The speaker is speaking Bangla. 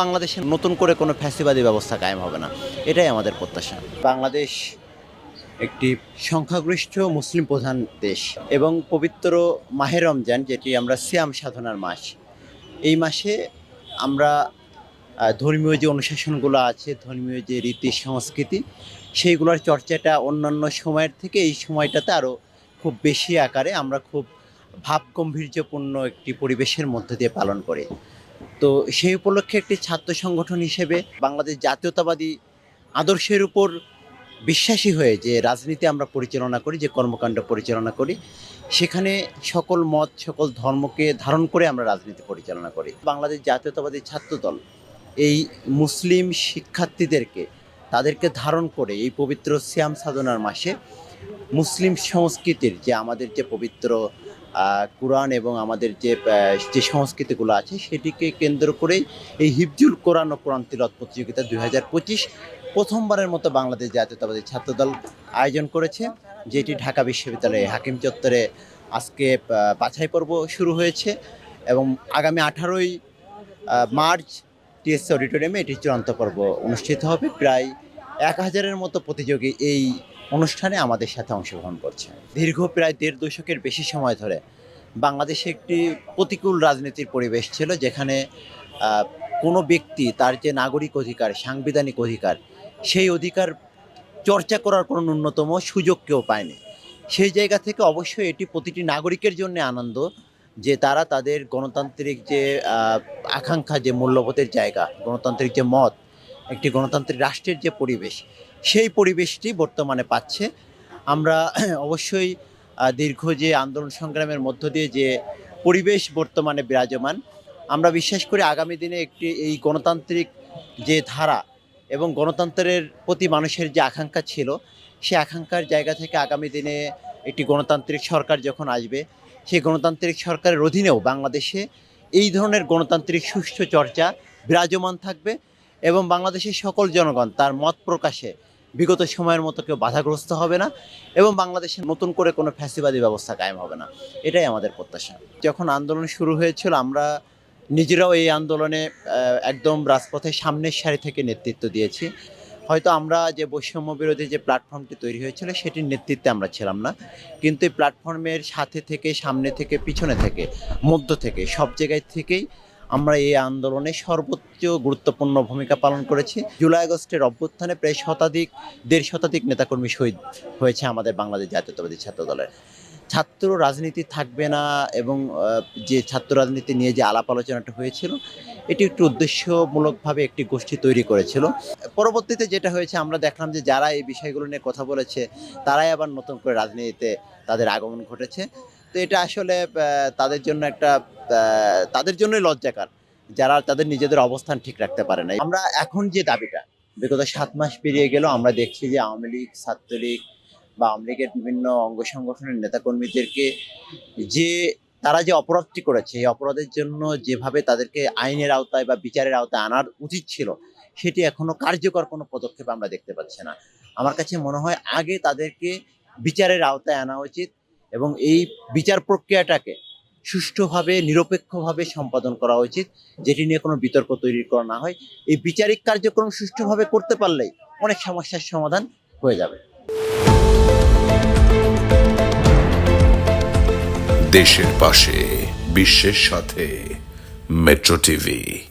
বাংলাদেশে নতুন করে কোনো ফ্যাসিবাদী ব্যবস্থা কায়েম হবে না। এটাই আমাদের প্রত্যাশা। বাংলাদেশ একটি সংখ্যাগরিষ্ঠ মুসলিম প্রধান দেশ এবং পবিত্র মাহে রমজান, যেটি আমরা সিয়াম সাধনার মাস, এই মাসে আমরা ধর্মীয় যে অনুশাসনগুলো আছে, ধর্মীয় যে রীতি, সংস্কৃতি, সেইগুলোর চর্চাটা অন্যান্য সময়ের থেকে এই সময়টাতে আরও খুব বেশি আকারে আমরা খুব ভাব গম্ভীর্যপূর্ণ একটি পরিবেশের মধ্যে দিয়ে পালন করি। তো সেই উপলক্ষে একটি ছাত্র সংগঠন হিসেবে বাংলাদেশ জাতীয়তাবাদী আদর্শের উপর বিশ্বাসী হয়ে যে রাজনীতি আমরা পরিচালনা করি, যে কর্মকাণ্ড পরিচালনা করি, সেখানে সকল মত, সকল ধর্মকে ধারণ করে আমরা রাজনীতি পরিচালনা করি। বাংলাদেশ জাতীয়তাবাদী ছাত্রদল এই মুসলিম শিক্ষার্থীদেরকে, তাদেরকে ধারণ করে এই পবিত্র শ্যাম সাধনার মাসে মুসলিম সংস্কৃতির যে আমাদের যে পবিত্র কোরআন এবং আমাদের যে যে সংস্কৃতিগুলো আছে সেটিকে কেন্দ্র করেই এই হিফজুল কোরআন ও কোরআন তিলত প্রতিযোগিতা দুই হাজার পঁচিশ প্রথমবারের মতো বাংলাদেশ জাতীয়তাবাদী ছাত্রদল আয়োজন করেছে, যেটি ঢাকা বিশ্ববিদ্যালয়ে হাকিম চত্বরে আজকে বাছাই পর্ব শুরু হয়েছে এবং আগামী আঠারোই মার্চ টিএসসি অডিটোরিয়ামে এটি চূড়ান্ত পর্ব অনুষ্ঠিত হবে। প্রায় এক হাজারের মতো প্রতিযোগী এই অনুষ্ঠানে আমাদের সাথে অংশগ্রহণ করছে। দীর্ঘ প্রায় দেড় দশকের বেশি সময় ধরে বাংলাদেশে একটি প্রতিকূল রাজনীতির পরিবেশ ছিল যেখানে কোনো ব্যক্তি তার যে নাগরিক অধিকার, সাংবিধানিক অধিকার, সেই অধিকার চর্চা করার কোনো ন্যূনতম সুযোগ কেউ পায়নি। সেই জায়গা থেকে অবশ্যই এটি প্রতিটি নাগরিকের জন্য আনন্দ যে তারা তাদের গণতান্ত্রিক যে আকাঙ্ক্ষা, যে মূল্যবোধের জায়গা, গণতান্ত্রিক যে মত, একটি গণতান্ত্রিক রাষ্ট্রের যে পরিবেশ সেই পরিবেশটি বর্তমানে পাচ্ছে। আমরা অবশ্যই দীর্ঘ যে আন্দোলন সংগ্রামের মধ্য দিয়ে যে পরিবেশ বর্তমানে বিরাজমান, আমরা বিশ্বাস করি আগামী দিনে একটি, এই গণতান্ত্রিক যে ধারা এবং গণতন্ত্রের প্রতি মানুষের যে আকাঙ্ক্ষা ছিল, সে আকাঙ্ক্ষার জায়গা থেকে আগামী দিনে একটি গণতান্ত্রিক সরকার যখন আসবে, সেই গণতান্ত্রিক সরকারের অধীনেও বাংলাদেশে এই ধরনের গণতান্ত্রিক সুষ্ঠু চর্চা বিরাজমান থাকবে এবং বাংলাদেশের সকল জনগণ তার মত প্রকাশে বিগত সময়ের মতো কেউ বাধাগ্রস্ত হবে না এবং বাংলাদেশে নতুন করে কোনো ফ্যাসিবাদী ব্যবস্থা কায়েম হবে না। এটাই আমাদের প্রত্যাশা। যখন আন্দোলন শুরু হয়েছিল, আমরা নিজেরাও এই আন্দোলনে একদম রাজপথের সামনের সারি থেকে নেতৃত্ব দিয়েছি। হয়তো আমরা যে বৈষম্য বিরোধী যে প্ল্যাটফর্মটি তৈরি হয়েছিল, সেটির নেতৃত্বে আমরা ছিলাম না। কিন্তু এই প্ল্যাটফর্মের সাথে থেকে, সামনে থেকে, পিছনে থেকে, মধ্য থেকে, সব জায়গায় থেকেই আমরা এই আন্দোলনে সর্বোচ্চ গুরুত্বপূর্ণ ভূমিকা পালন করেছি। জুলাই আগস্টের অভ্যুত্থানে প্রায় শতাধিক, দেড় শতাধিক নেতাকর্মী শহীদ হয়েছে আমাদের বাংলাদেশ জাতীয়তাবাদী ছাত্র দলের ছাত্র রাজনীতি থাকবে না এবং যে ছাত্র রাজনীতি নিয়ে যে আলাপ আলোচনাটা হয়েছিল, এটি একটু উদ্দেশ্যমূলকভাবে একটি গোষ্ঠী তৈরি করেছিল। পরবর্তীতে যেটা হয়েছে, আমরা দেখলাম যে যারা এই বিষয়গুলো নিয়ে কথা বলেছে, তারাই আবার নতুন করে রাজনীতিতে তাদের আগমন ঘটেছে। তো এটা আসলে তাদের জন্য একটা তাদের জন্যই লজ্জাকার যারা তাদের নিজেদের অবস্থান ঠিক রাখতে পারে না আমরা এখন যে দাবিটা, বিগত সাত মাস পেরিয়ে গেল, আমরা দেখছি যে আওয়ামী লীগ, ছাত্রলীগ বা আওয়ামী লীগের বিভিন্ন অঙ্গ সংগঠনের নেতাকর্মীদেরকে যে, তারা যে অপরাধটি করেছে, এই অপরাধের জন্য যেভাবে তাদেরকে আইনের আওতায় বা বিচারের আওতায় আনার উচিত ছিল, সেটি এখনও কার্যকর কোনো পদক্ষেপ আমরা দেখতে পাচ্ছি না। আমার কাছে মনে হয় আগে তাদেরকে বিচারের আওতায় আনা উচিত এবং এই বিচার প্রক্রিয়াটাকে সুষ্ঠুভাবে, নিরপেক্ষভাবে সম্পাদন করা উচিত, যেটি নিয়ে কোনো বিতর্ক তৈরি করা না হয়। এই বিচারিক কার্যক্রম সুষ্ঠুভাবে করতে পারলেই অনেক সমস্যার সমাধান হয়ে যাবে। দেশের পাশে, বিশ্বের সাথে, মেট্রো টিভি।